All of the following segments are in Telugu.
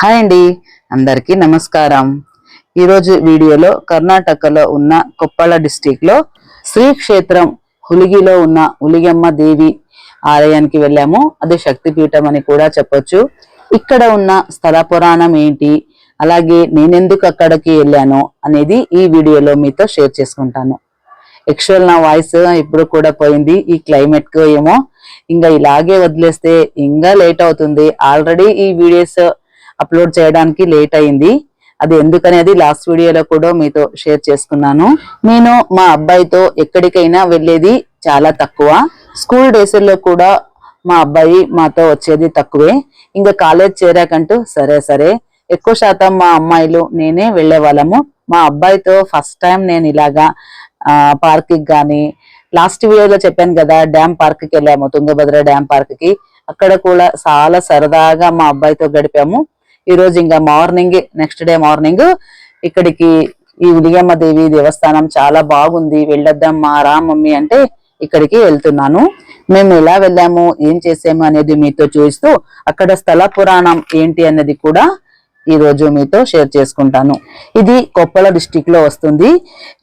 హాయ్ అండి. అందరికీ నమస్కారం. ఈరోజు వీడియోలో కర్ణాటకలో ఉన్న కొప్పళ డిస్టిక్లో శ్రీ క్షేత్రం హులిగిలో ఉన్న ఉలిగమ్మ దేవి ఆలయానికి వెళ్ళాము. అది శక్తిపీఠం అని కూడా చెప్పొచ్చు. ఇక్కడ ఉన్న స్థల పురాణం ఏంటి? అలాగే నేనెందుకు అక్కడికి వెళ్ళాను అనేది ఈ వీడియోలో మీతో షేర్ చేసుకుంటాను. యాక్చువల్ నా వాయిస్ ఇప్పుడు కూడా పోయింది. ఈ క్లైమేట్కు ఏమో. ఇంకా ఇలాగే వదిలేస్తే ఇంకా లేట్ అవుతుంది. ఆల్రెడీ ఈ వీడియోస్ అప్లోడ్ చేయడానికి లేట్ అయింది. అది ఎందుకనేది లాస్ట్ వీడియోలో కూడా మీతో షేర్ చేసుకున్నాను. నేను మా అబ్బాయితో ఎక్కడికైనా వెళ్ళేది చాలా తక్కువ. స్కూల్ డేస్లో కూడా మా అబ్బాయి మాతో వచ్చేది తక్కువే. ఇంకా కాలేజ్ చేరాకంటూ సరే సరే. ఎక్కువ శాతం మా అమ్మాయిలు నేనే వెళ్ళే వాళ్ళము మా అబ్బాయితో ఫస్ట్ టైం నేను ఇలాగా పార్క్కి కానీ లాస్ట్ వీడియోలో చెప్పాను కదా డ్యామ్ పార్క్కి వెళ్ళాము తుంగభద్ర డ్యామ్ పార్క్కి. అక్కడ కూడా చాలా సరదాగా మా అబ్బాయితో గడిపాము. ఈ రోజు ఇంకా మార్నింగ్ నెక్స్ట్ డే మార్నింగ్ ఇక్కడికి ఈ ఉలియమ్మ దేవి దేవస్థానం చాలా బాగుంది. వెళ్ళొద్దాం మా రా మమ్మీ అంటే ఇక్కడికి వెళ్తున్నాను. మేము ఎలా వెళ్ళాము ఏం చేసాము అనేది మీతో చూస్తూ అక్కడ స్థల పురాణం ఏంటి అన్నది కూడా ఈ రోజు మీతో షేర్ చేసుకుంటాను. ఇది కొప్పళ డిస్టిక్లో వస్తుంది.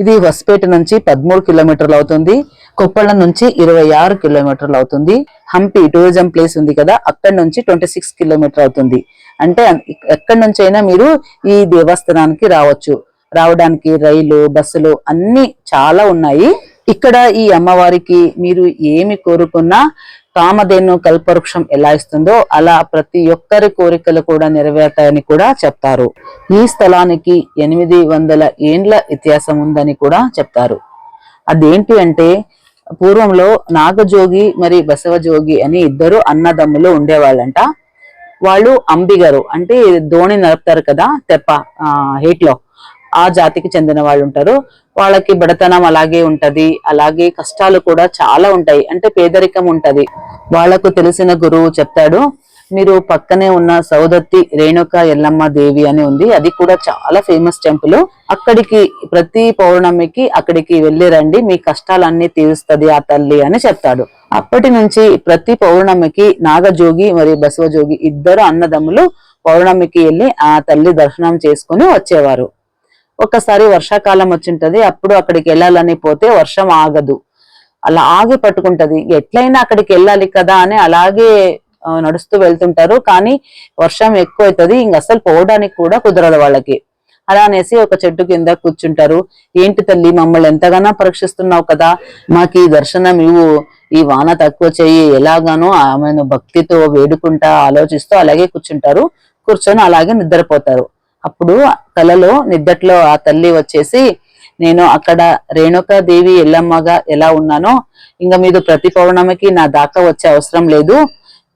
ఇది హొస్పేట నుంచి పదమూడు కిలోమీటర్లు అవుతుంది. కొప్పళ నుంచి ఇరవై ఆరు కిలోమీటర్లు అవుతుంది. హంపి టూరిజం ప్లేస్ ఉంది కదా అక్కడ నుంచి ట్వంటీ సిక్స్ కిలోమీటర్ అవుతుంది. అంటే ఎక్కడి నుంచి అయినా మీరు ఈ దేవస్థానానికి రావచ్చు. రావడానికి రైలు బస్సులు అన్ని చాలా ఉన్నాయి. ఇక్కడ ఈ అమ్మవారికి మీరు ఏమి కోరుకున్నా కామధేను కల్పవృక్షం ఎలా ఇస్తుందో అలా ప్రతి ఒక్కరి కోరికలు కూడా నెరవేరుతాయని కూడా చెప్తారు. ఈ స్థలానికి ఎనిమిది వందల ఏండ్ల ఇతిహాసం ఉందని కూడా చెప్తారు. అదేంటి అంటే పూర్వంలో నాగజోగి మరి బసవజోగి అని ఇద్దరు అన్నదమ్ములు ఉండేవాళ్ళంట. వాళ్ళు అంబిగరు అంటే దోణి నడుపుతారు కదా తెప్ప హీట్లో. ఆ జాతికి చెందిన వాళ్ళు ఉంటారు వాళ్ళకి బడతనం అలాగే ఉంటది. అలాగే కష్టాలు కూడా చాలా ఉంటాయి. అంటే పేదరికం ఉంటది. వాళ్ళకు తెలిసిన గురువు చెప్తాడు మీరు పక్కనే ఉన్న సౌదత్తి రేణుక ఎల్లమ్మ దేవి అని ఉంది. అది కూడా చాలా ఫేమస్ టెంపుల్. అక్కడికి ప్రతి పౌర్ణమికి అక్కడికి వెళ్ళి రండి. మీ కష్టాలన్నీ తీరుస్తుంది ఆ తల్లి అని చెప్తాడు. అప్పటి నుంచి ప్రతి పౌర్ణమికి నాగజోగి మరియు బసవజోగి ఇద్దరు అన్నదమ్ములు పౌర్ణమికి వెళ్ళి ఆ తల్లి దర్శనం చేసుకుని వచ్చేవారు. ఒకసారి వర్షాకాలం వచ్చింటది అప్పుడు అక్కడికి వెళ్ళాలని పోతే వర్షం ఆగదు. అలా ఆగి పట్టుకుంటది. ఎట్లయినా అక్కడికి వెళ్ళాలి కదా అని అలాగే నడుస్తూ వెళ్తుంటారు. కానీ వర్షం ఎక్కువ అవుతుంది ఇంక అసలు పోవడానికి కూడా కుదరదు వాళ్ళకి. అలా అనేసి ఒక చెట్టు కింద కూర్చుంటారు. ఏంటి తల్లి మమ్మల్ని ఎంతగానో పరీక్షిస్తున్నావు కదా. మాకు ఈ దర్శనం ఇవ్వు. ఈ వాన తక్కువ చెయ్యి ఎలాగానో ఆమెను భక్తితో వేడుకుంటా ఆలోచిస్తూ అలాగే కూర్చుంటారు. కూర్చొని అలాగే నిద్రపోతారు. అప్పుడు కలలో నిద్దట్లో ఆ తల్లి వచ్చేసి నేను అక్కడ రేణుకా దేవి ఎల్లమ్మగా ఎలా ఉన్నానో ఇంకా మీరు ప్రతి పౌర్ణమికి నా దాకా వచ్చే అవసరం లేదు.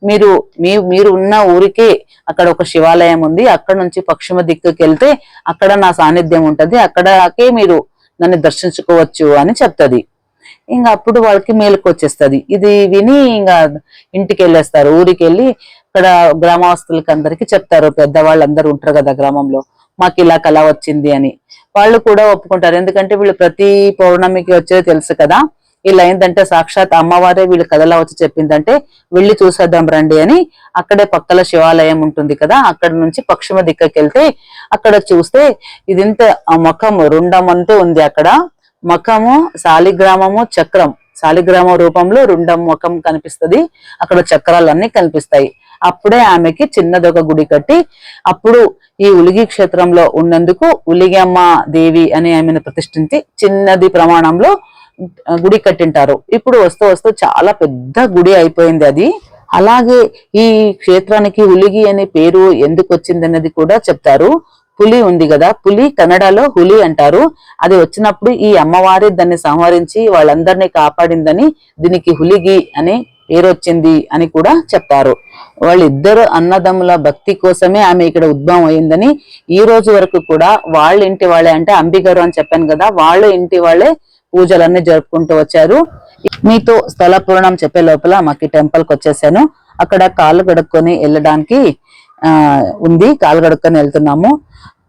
మీరు మీ మీరు ఉన్న ఊరికే అక్కడ ఒక శివాలయం ఉంది. అక్కడ నుంచి పశ్చిమ దిక్కుకి వెళ్తే అక్కడ నా సాన్నిధ్యం ఉంటుంది. అక్కడకే మీరు నన్ను దర్శించుకోవచ్చు అని చెప్తుంది. ఇంకా అప్పుడు వాళ్ళకి మేలుకు వచ్చేస్తుంది ఇది విని ఇంకా ఇంటికి వెళ్ళేస్తారు ఊరికి వెళ్ళి ఇక్కడ గ్రామస్తులకి అందరికి చెప్తారు పెద్దవాళ్ళు అందరూ ఉంటారు కదా గ్రామంలో మాకు ఇలా కళ వచ్చింది అని. వాళ్ళు కూడా ఒప్పుకుంటారు. ఎందుకంటే వీళ్ళు ప్రతి పౌర్ణమికి వచ్చేది తెలుసు కదా. ఇలా ఏంటంటే సాక్షాత్ అమ్మవారే వీళ్ళు కథలా వచ్చి చెప్పిందంటే వెళ్ళి చూసేద్దాం రండి అని అక్కడే పక్కల శివాలయం ఉంటుంది కదా అక్కడ నుంచి పశ్చిమ దిక్కకి వెళ్తే అక్కడ చూస్తే ఇదింత ఆ ముఖము రుండం అంటూ ఉంది అక్కడ. ముఖము శాలిగ్రామము చక్రం. శాలిగ్రామ రూపంలో రుండం ముఖం కనిపిస్తది. అక్కడ చక్రాలన్నీ కనిపిస్తాయి. అప్పుడే ఆమెకి చిన్నది ఒక గుడి కట్టి అప్పుడు ఈ ఉలిగి క్షేత్రంలో ఉన్నందుకు ఉలిగమ్మ దేవి అని ఆమెను ప్రతిష్ఠించి చిన్నది ప్రమాణంలో గుడి కట్టింటారు. ఇప్పుడు వస్తూ వస్తూ చాలా పెద్ద గుడి అయిపోయింది అది. అలాగే ఈ క్షేత్రానికి ఉలిగి అనే పేరు ఎందుకు వచ్చిందన్నది కూడా చెప్తారు. పులి ఉంది కదా పులి కన్నడలో హులి అంటారు. అది వచ్చినప్పుడు ఈ అమ్మవారి దాన్ని సంహరించి వాళ్ళందరినీ కాపాడిందని దీనికి హులిగి అని ఏరొచ్చింది అని కూడా చెప్తారు. వాళ్ళిద్దరు అన్నదమ్ముల భక్తి కోసమే ఆమె ఇక్కడ ఉద్భవం అయిందని ఈ రోజు వరకు కూడా వాళ్ళ ఇంటి వాళ్ళే అంటే అంబిగారు అని చెప్పాను కదా వాళ్ళ ఇంటి వాళ్ళే పూజలన్నీ జరుపుకుంటూ వచ్చారు. మీతో స్థల పురాణం చెప్పే లోపల మాకు టెంపుల్కి వచ్చేసాను. అక్కడ కాళ్ళు గడుక్కొని వెళ్ళడానికి ఆ ఉంది. కాలు గడుక్కొని వెళ్తున్నాము.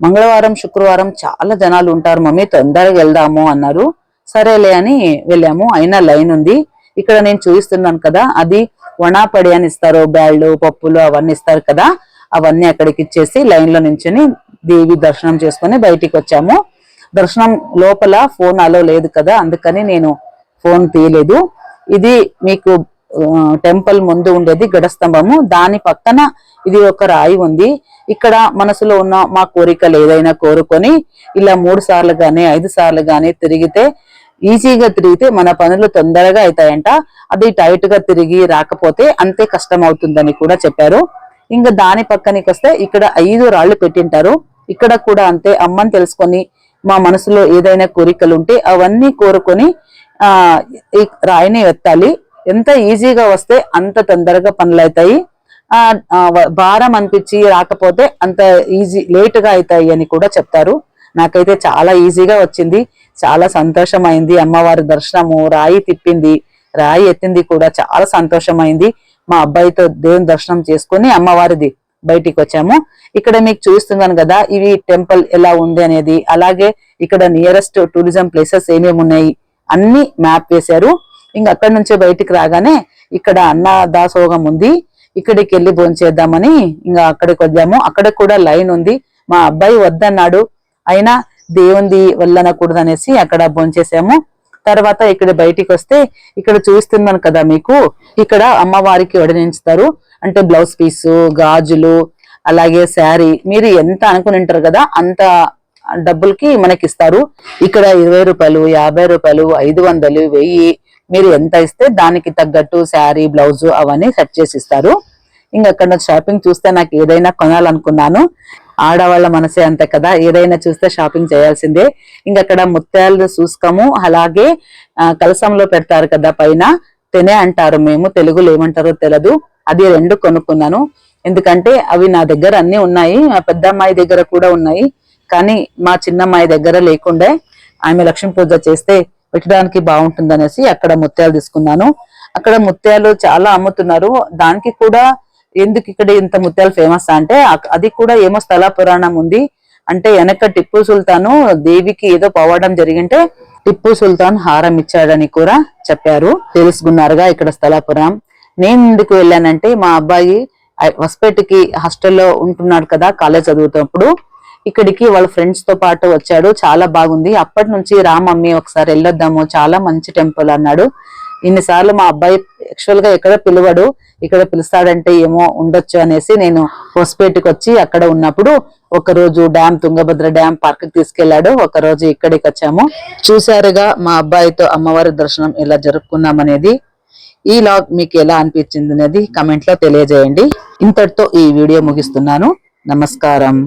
మంగళవారం శుక్రవారం చాలా జనాలు ఉంటారు. మమ్మీ తొందరగా వెళ్దాము అన్నారు. సరేలే అని వెళ్ళాము. అయినా లైన్ ఉంది. ఇక్కడ నేను చూపిస్తున్నాను కదా అది వణాపడి అని ఇస్తారు బ్యాళ్ళు పప్పులు అవన్నీ ఇస్తారు కదా అవన్నీ అక్కడికి ఇచ్చేసి లైన్లో నించుని దేవి దర్శనం చేసుకొని బయటికి వచ్చాము. దర్శనం లోపల ఫోన్ అలో లేదు కదా అందుకని నేను ఫోన్ తీయలేదు. ఇది మీకు టెంపుల్ ముందు ఉండేది గడస్తంభము దాని పక్కన ఇది ఒక రాయి ఉంది. ఇక్కడ మనసులో ఉన్న మా కోరికలు ఏదైనా కోరుకొని ఇలా మూడు సార్లు గాని ఐదు సార్లు గాని తిరిగితే ఈజీగా తిరిగితే మన పనులు తొందరగా అవుతాయంట. అది టైట్గా తిరిగి రాకపోతే అంతే కష్టం అవుతుందని కూడా చెప్పారు. ఇంకా దాని పక్కనికి వస్తే ఇక్కడ ఐదు రాళ్ళు పెట్టింటారు. ఇక్కడ కూడా అంతే అమ్మని తెలుసుకొని మా మనసులో ఏదైనా కోరికలు ఉంటే అవన్నీ కోరుకొని ఆ ఈ రాయిని ఎత్తాలి. ఎంత ఈజీగా వస్తే అంత తొందరగా పనులు అవుతాయి ఆ భారం అనిపించి రాకపోతే అంత ఈజీ లేటుగా అవుతాయి అని కూడా చెప్తారు. నాకైతే చాలా ఈజీగా వచ్చింది. చాలా సంతోషమైంది. అమ్మవారి దర్శనము రాయి తిప్పింది రాయి ఎత్తింది కూడా చాలా సంతోషమైంది. మా అబ్బాయితో దేవుని దర్శనం చేసుకుని అమ్మవారిది బయటికి వచ్చాము. ఇక్కడ మీకు చూస్తున్నాను కదా ఇవి టెంపుల్ ఎలా ఉంది అనేది. అలాగే ఇక్కడ నియరెస్ట్ టూరిజం ప్లేసెస్ ఏమేమి ఉన్నాయి అన్ని మ్యాప్ వేశారు. ఇంకా అక్కడ నుంచే బయటికి రాగానే ఇక్కడ అన్న దాసోగం ఉంది. ఇక్కడికి వెళ్ళి భోంచేద్దామని ఇంకా అక్కడికి వచ్చాము. అక్కడ కూడా లైన్ ఉంది. మా అబ్బాయి వద్దన్నాడు. అయినా దేవుంది వల్ల అనకూడదనేసి అక్కడ భోంచేసాము తర్వాత ఇక్కడ బయటికి వస్తే ఇక్కడ చూస్తున్నాను కదా మీకు ఇక్కడ అమ్మవారికి వడనించుతారు. అంటే బ్లౌజ్ పీసు గాజులు అలాగే శారీ మీరు ఎంత అనుకుని కదా అంత డబ్బులకి మనకి ఇస్తారు ఇక్కడ ఇరవై రూపాయలు యాభై రూపాయలు ఐదు వందలు వెయ్యి మీరు ఎంత ఇస్తే దానికి తగ్గట్టు శారీ బ్లౌజు అవన్నీ సెట్ చేసి ఇస్తారు ఇంకా అక్కడ షాపింగ్ చూస్తే నాకు ఏదైనా కొనాలనుకున్నాను. ఆడవాళ్ళ మనసే అంతే కదా? ఏదైనా చూస్తే షాపింగ్ చేయాల్సిందే. ఇంకా అక్కడ ముత్యాలు చూసుకోము అలాగే కలసంలో పెడతారు కదా పైన. తెనే అంటారు మేము తెలుగులో ఏమంటారో తెలదు. అది రెండు కొనుక్కున్నాను. ఎందుకంటే అవి నా దగ్గర అన్ని ఉన్నాయి. మా పెద్ద అమ్మాయి దగ్గర కూడా ఉన్నాయి. కానీ మా చిన్నమ్మాయి దగ్గర లేకుండే ఆమె లక్ష్మీ పూజ చేస్తే పెట్టడానికి బాగుంటుందనేసి అక్కడ ముత్యాలు తీసుకున్నాను. అక్కడ ముత్యాలు చాలా అమ్ముతున్నారు. దానికి కూడా ఎందుకు ఇక్కడ ఇంత ముత్యాలు ఫేమస్ అంటే అది కూడా ఏమో స్థల పురాణం ఉంది. అంటే వెనక టిప్పు సుల్తాను దేవికి ఏదో పోవడం జరిగింటే టిప్పు సుల్తాన్ హారం ఇచ్చాడని కూడా చెప్పారు. తెలుసుకున్నారుగా ఇక్కడ స్థలాపురం నేను ఎందుకు వెళ్ళానంటే మా అబ్బాయి ఐ- హాస్టల్లో ఉంటున్నాడు కదా కాలేజ్ చదువుతున్నప్పుడు. ఇక్కడికి వాళ్ళ ఫ్రెండ్స్తో పాటు వచ్చాడు. చాలా బాగుంది. అప్పటి నుంచి రా మమ్మీ ఒకసారి వెళ్ళొద్దాము చాలా మంచి టెంపుల్ అన్నాడు. ఇన్నిసార్లు మా అబ్బాయి యాక్చువల్గా ఎక్కడ పిలవడు ఇక్కడ పిలుస్తాడంటే ఏమో ఉండొచ్చు అనేసి నేను హోస్పేటకి వచ్చి అక్కడ ఉన్నప్పుడు ఒకరోజు డ్యామ్ తుంగభద్ర డ్యామ్ పార్క్కి తీసుకెళ్ళాడు ఒక రోజు ఇక్కడికి వచ్చాము. చూసారుగా మా అబ్బాయితో అమ్మవారి దర్శనం ఎలా జరుపుకున్నాం అనేది ఈ లాగ్ మీకు ఎలా అనిపించింది అనేది కమెంట్లో తెలియజేయండి. ఇంతటితో ఈ వీడియో ముగిస్తున్నాను. నమస్కారం.